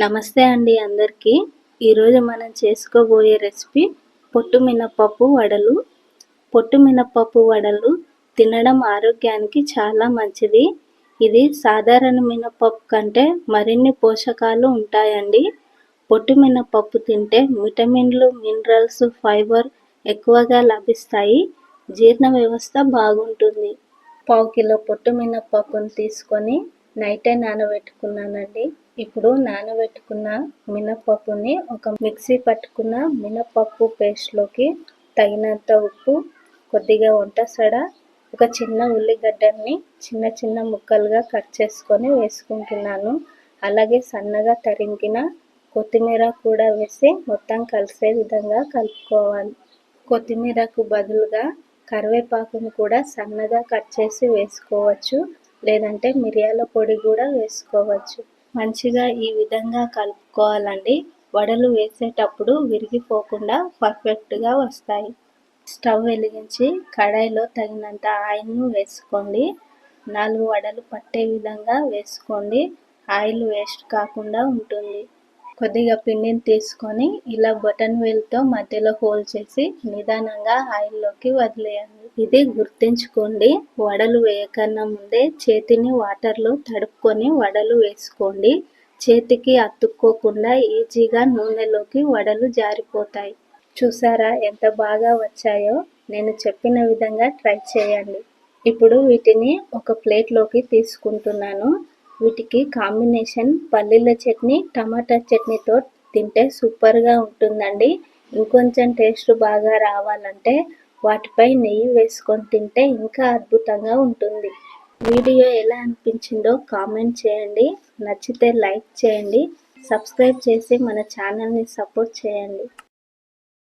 నమస్తే అండి అందరికీ. ఈరోజు మనం చేసుకోబోయే రెసిపీ పొట్టు మినపప్పు వడలు. పొట్టు మినపప్పు వడలు తినడం ఆరోగ్యానికి చాలా మంచిది. ఇది సాధారణ మినపప్పు కంటే మరిన్ని పోషకాలు ఉంటాయండి. పొట్టు మినపప్పు తింటే విటమిన్లు మినరల్స్ ఫైబర్ ఎక్కువగా లభిస్తాయి. జీర్ణ వ్యవస్థ బాగుంటుంది. పావు కిలో పొట్టు మినప్పప్పును తీసుకొని నైటే నానబెట్టుకున్నానండి. ఇప్పుడు నానబెట్టుకున్న మినపప్పుని ఒక మిక్సీ పట్టుకున్న మినపప్పు పేస్ట్లోకి తగినంత ఉప్పు కొద్దిగా వంట సడ ఒక చిన్న ఉల్లిగడ్డని చిన్న చిన్న ముక్కలుగా కట్ చేసుకొని వేసుకుంటున్నాను. అలాగే సన్నగా తరిగిన కొత్తిమీర కూడా వేసి మొత్తం కలిసే విధంగా కలుపుకోవాలి. కొత్తిమీరకు బదులుగా కరివేపాకును కూడా సన్నగా కట్ చేసి వేసుకోవచ్చు. లేదంటే మిరియాల పొడి కూడా వేసుకోవచ్చు. మంచిగా ఈ విధంగా కలుపుకోవాలండి. వడలు వేసేటప్పుడు విరిగిపోకుండా పర్ఫెక్ట్గా వస్తాయి. స్టవ్ వెలిగించి కడాయిలో తగినంత ఆయిల్ను వేసుకోండి. నాలుగు వడలు పట్టే విధంగా వేసుకోండి. ఆయిల్ వేస్ట్ కాకుండా ఉంటుంది. కొద్దిగా పిండిని తీసుకొని ఇలా బటన్ వేల్తో మధ్యలో హోల్ చేసి నిదానంగా ఆయిల్లోకి వదిలేయండి. ఇది గుర్తుంచుకోండి వడలు వేయకన్నా ముందే చేతిని వాటర్లో తడుపుకొని వడలు వేసుకోండి. చేతికి అతుక్కోకుండా ఈజీగా నూనెలోకి వడలు జారిపోతాయి. చూసారా ఎంత బాగా వచ్చాయో? నేను చెప్పిన విధంగా ట్రై చేయండి. ఇప్పుడు వీటిని ఒక ప్లేట్లోకి తీసుకుంటున్నాను. వీటికి కాంబినేషన్ పల్లీల చట్నీ టమాటా చట్నీతో తింటే సూపర్గా ఉంటుందండి. ఇంకొంచెం టేస్ట్ బాగా రావాలంటే వాటిపై నెయ్యి వేసుకొని తింటే ఇంకా అద్భుతంగా ఉంటుంది. వీడియో ఎలా అనిపించిందో కామెంట్ చేయండి. నచ్చితే లైక్ చేయండి. సబ్స్క్రైబ్ చేసి మన ఛానల్ని సపోర్ట్ చేయండి.